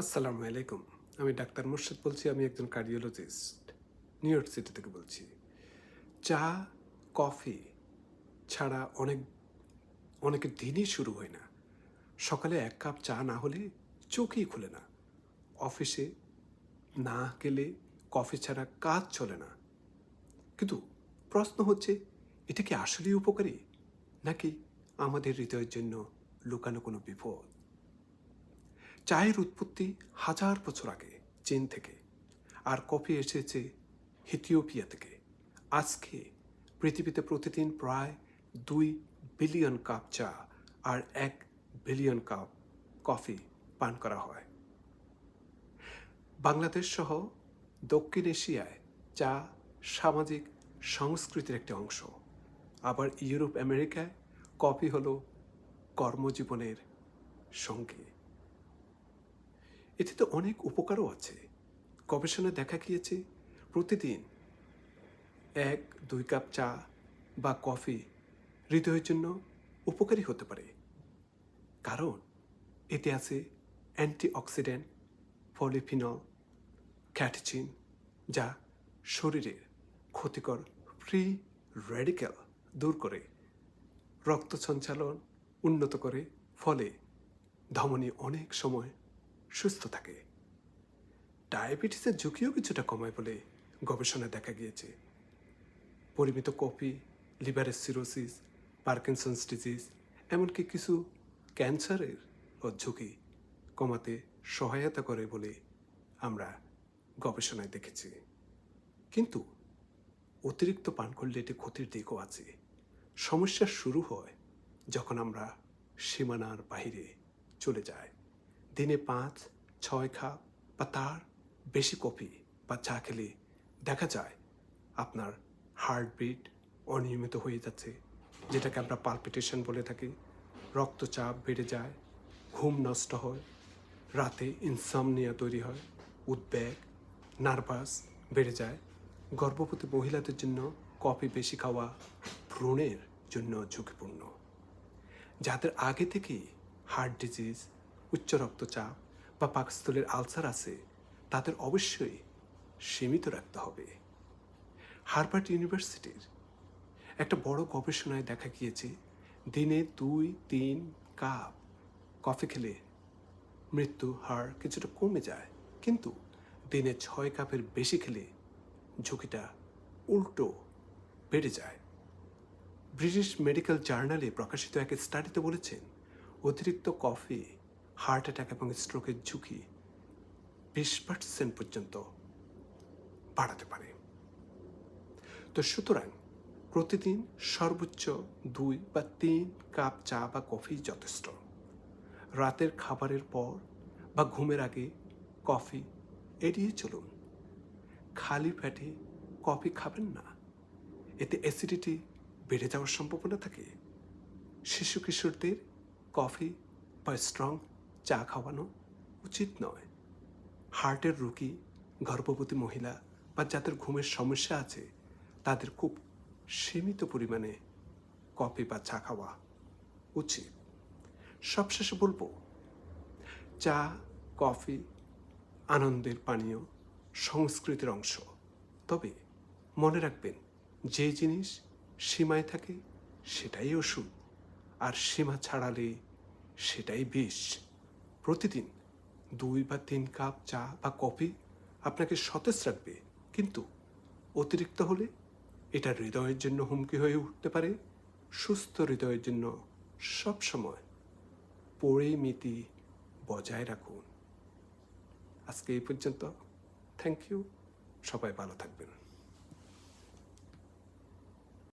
আসসালামু আলাইকুম। আমি ডাক্তার মুর্শিদ বলছি, আমি একজন কার্ডিওলজিস্ট। নিউ ইয়র্ক সিটি থেকে বলছি। চা, কফি ছাড়া অনেক অনেকের দিনই শুরু হয় না। সকালে এক কাপ চা না হলে চোখই খুলে না। অফিসে না গেলে কফি ছাড়া কাজ চলে না। কিন্তু প্রশ্ন হচ্ছে, এটা কি আসলেই উপকারী? নাকি আমাদের হৃদয়ের জন্য লুকানো কোনো বিপদ? চায়ের উৎপত্তি হাজার বছর আগে চীন থেকে, আর কফি এসেছে ইথিওপিয়া থেকে। আজকে পৃথিবীতে প্রতিদিন প্রায় দুই বিলিয়ন কাপ চা আর এক বিলিয়ন কাপ কফি পান করা হয়। বাংলাদেশ সহ দক্ষিণ এশিয়ায় চা সামাজিক সংস্কৃতির একটি অংশ। আবার ইউরোপ, আমেরিকায় কফি হলো কর্মজীবনের সঙ্গী। এতে তো অনেক উপকারও আছে। গবেষণায় দেখা গিয়েছে, প্রতিদিন এক, দুই কাপ চা বা কফি হৃদয়ের জন্য উপকারী হতে পারে। কারণ এতে আছে অ্যান্টিঅক্সিডেন্ট, পলিফিনল, ক্যাটেচিন, যা শরীরের ক্ষতিকর ফ্রি রেডিক্যাল দূর করে, রক্ত সঞ্চালন উন্নত করে, ফলে ধমনী অনেক সময় সুস্থ থাকে। ডায়াবেটিসের ঝুঁকিও কিছুটা কমায় বলে গবেষণায় দেখা গিয়েছে। পরিমিত কফি লিভারের সিরোসিস, পার্কিনসন্স ডিজিজ, এমনকি কিছু ক্যান্সারের ঝুঁকি কমাতে সহায়তা করে বলে আমরা গবেষণায় দেখেছি। কিন্তু অতিরিক্ত পান করলে এটি ক্ষতির দিকও আছে। সমস্যা শুরু হয় যখন আমরা সীমানার বাইরে চলে যাই। দিনে পাঁচ, ছয় কাপ বা তার বেশি কফি বা চা খেলে দেখা যায় আপনার হার্টবিট অনিয়মিত হয়ে যাচ্ছে, যেটাকে আমরা পালপিটেশন বলে থাকি। রক্তচাপ বেড়ে যায়, ঘুম নষ্ট হয়, রাতে ইনসামনিয়া তৈরি হয়, উদ্বেগ, নার্ভাস বেড়ে যায়। গর্ভবতী মহিলাদের জন্য কফি বেশি খাওয়া ভ্রূণের জন্য ঝুঁকিপূর্ণ। যাদের আগে থেকেই হার্ট ডিজিজ উচ্চ রক্তচাপ বা পাকস্থলের আলসার আছে, তাদের অবশ্যই সীমিত রাখতে হবে। হার্ভার্ড ইউনিভার্সিটির একটা বড় গবেষণায় দেখা গিয়েছে, দিনে দুই, তিন কাপ কফি খেলে মৃত্যু হার কিছুটা কমে যায়, কিন্তু দিনে ছয় কাপের বেশি খেলে ঝুঁকিটা উল্টো বেড়ে যায়। ব্রিটিশ মেডিকেল জার্নালে প্রকাশিত এক স্টাডিতে বলেছেন, অতিরিক্ত কফি হার্ট অ্যাটাক এবং স্ট্রোকের ঝুঁকি বিশ পার্সেন্ট পর্যন্ত বাড়াতে পারে। তো সুতরাং প্রতিদিন সর্বোচ্চ দুই বা তিন কাপ চা বা কফি যথেষ্ট। রাতের খাবারের পর বা ঘুমের আগে কফি, এড়িয়ে চলুন। খালি ফ্যাটে কফি খাবেন না। এতে অ্যাসিডিটি বেড়ে যাওয়ার সম্ভাবনা থাকে। শিশু কিশোরদের কফি বা স্ট্রং চা খাওয়ানো উচিত নয়। হার্টের রোগী, গর্ভবতী মহিলা বা যাদের ঘুমের সমস্যা আছে, তাদের খুব সীমিত পরিমাণে কফি বা চা খাওয়া উচিত। সবশেষে বলব, চা, কফি আনন্দের পানীয়, সংস্কৃতির অংশ। তবে মনে রাখবেন, যে জিনিস সীমায় থাকে সেটাই ওষুধ, আর সীমা ছাড়ালে সেটাই বিষ। প্রতিদিন দুই বা তিন কাপ চা বা কফি আপনাকে সতেজ রাখবে। কিন্তু অতিরিক্ত হলে এটা হৃদয়ের জন্য হুমকি হয়ে উঠতে পারে, সুস্থ হৃদয়ের জন্য সবসময় পরিমিতি বজায় রাখুন। আজকে এই পর্যন্ত। থ্যাংক ইউ সবাই ভালো থাকবেন।